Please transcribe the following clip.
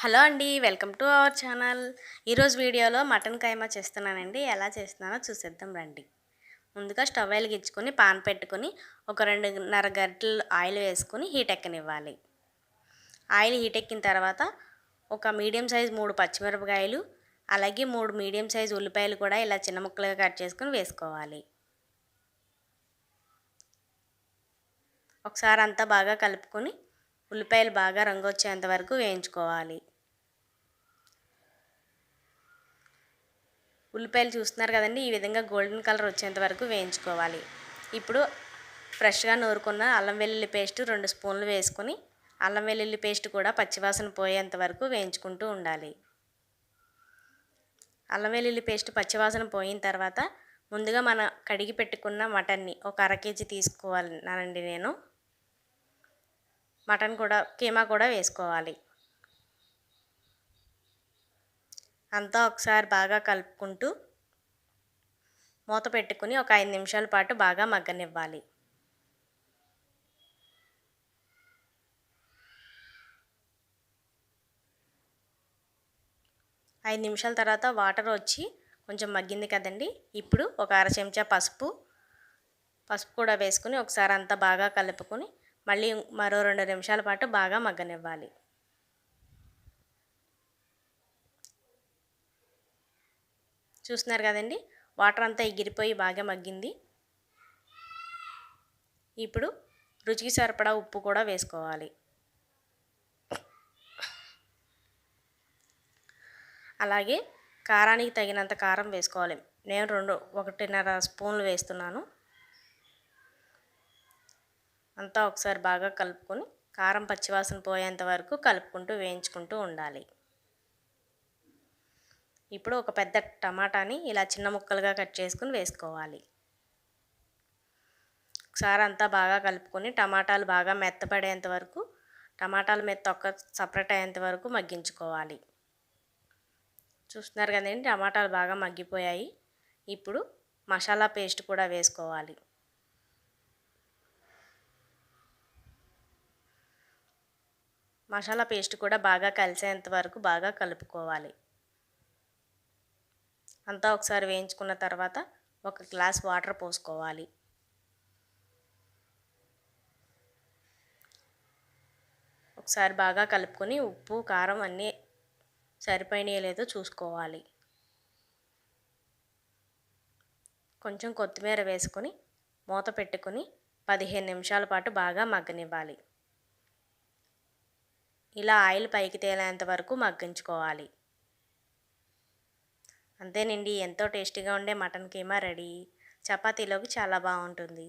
Hello అండి welcome to our channel. ఈరోజు వీడియోలో మటన్ కైమా చేస్తున్నానండి. ఎలా చేస్తున్నానో చూసేద్దాం రండి. ముందుగా స్టవ్ వెలిగించుకొని పాన్ పెట్టుకొని ఒక రెండున్నర గంటలు ఆయిల్ వేసుకొని హీట్ ఎక్కనివ్వాలి. ఆయిల్ హీట్ ఎక్కిన తర్వాత ఒక మీడియం సైజ్ మూడు పచ్చిమిరపకాయలు అలాగే మూడు మీడియం సైజ్ ఉల్లిపాయలు కూడా ఇలా చిన్న ముక్కలుగా కట్ చేసుకొని వేసుకోవాలి. ఒకసారి అంతా బాగా కలుపుకొని ఉల్లిపాయలు బాగా రంగు వచ్చేంత వరకు వేయించుకోవాలి. ఉల్లిపాయలు చూస్తున్నారు కదండి ఈ విధంగా గోల్డెన్ కలర్ వచ్చేంత వరకు వేయించుకోవాలి. ఇప్పుడు ఫ్రెష్గా నూరుకున్న అల్లం వెల్లుల్లి పేస్ట్ రెండు స్పూన్లు వేసుకొని అల్లం వెల్లుల్లి పేస్ట్ కూడా పచ్చివాసన పోయేంత వరకు వేయించుకుంటూ ఉండాలి. అల్లం వెల్లుల్లి పేస్ట్ పచ్చివాసన పోయిన తర్వాత ముందుగా మన కడిగి పెట్టుకున్న మటన్ని ఒక అర కేజీ తీసుకోవాలన్నానండి నేను. మటన్ కూడా కీమా కూడా వేసుకోవాలి. అంతా ఒకసారి బాగా కలుపుకుంటూ మూత పెట్టుకుని ఒక ఐదు నిమిషాల పాటు బాగా మగ్గనివ్వాలి. ఐదు నిమిషాల తర్వాత వాటర్ వచ్చి కొంచెం మగ్గింది కదండి. ఇప్పుడు ఒక అర చెంచా పసుపు పసుపు కూడా వేసుకుని ఒకసారి అంతా బాగా కలుపుకొని మళ్ళీ మరో రెండు నిమిషాల పాటు బాగా మగ్గనివ్వాలి. చూస్తున్నారు కదండి? వాటర్ అంతా ఎగిరిపోయి బాగా మగ్గింది. ఇప్పుడు రుచికి సరిపడా ఉప్పు కూడా వేసుకోవాలి. అలాగే కారానికి తగినంత కారం వేసుకోవాలి. నేను రెండు ఒకటిన్నర స్పూన్లు వేస్తున్నాను. అంతా ఒకసారి బాగా కలుపుకొని కారం పచ్చివాసన పోయేంత వరకు కలుపుకుంటూ వేయించుకుంటూ ఉండాలి. ఇప్పుడు ఒక పెద్ద టమాటాని ఇలా చిన్న ముక్కలుగా కట్ చేసుకుని వేసుకోవాలి. ఒకసారి అంతా బాగా కలుపుకొని టమాటాలు బాగా మెత్తపడేంత వరకు టమాటాలు మెత్త ఒక్క సపరేట్ అయ్యేంత వరకు మగ్గించుకోవాలి. చూస్తున్నారు కదండి టమాటాలు బాగా మగ్గిపోయాయి. ఇప్పుడు మసాలా పేస్ట్ కూడా వేసుకోవాలి. మసాలా పేస్ట్ కూడా బాగా కలిసేంత వరకు బాగా కలుపుకోవాలి. అంతా ఒకసారి వేయించుకున్న తర్వాత ఒక గ్లాస్ వాటర్ పోసుకోవాలి. ఒకసారి బాగా కలుపుకొని ఉప్పు కారం అన్నీ సరిపోయినాయో లేదో చూసుకోవాలి. కొంచెం కొత్తిమీర వేసుకొని మూత పెట్టుకొని పదిహేను నిమిషాల పాటు బాగా మగ్గనివ్వాలి. ఇలా ఆయిల్ పైకి తేలేంత వరకు మగ్గించుకోవాలి. అంతేనండి ఎంతో టేస్టీగా ఉండే మటన్ కీమా రెడీ. చపాతీలోకి చాలా బాగుంటుంది.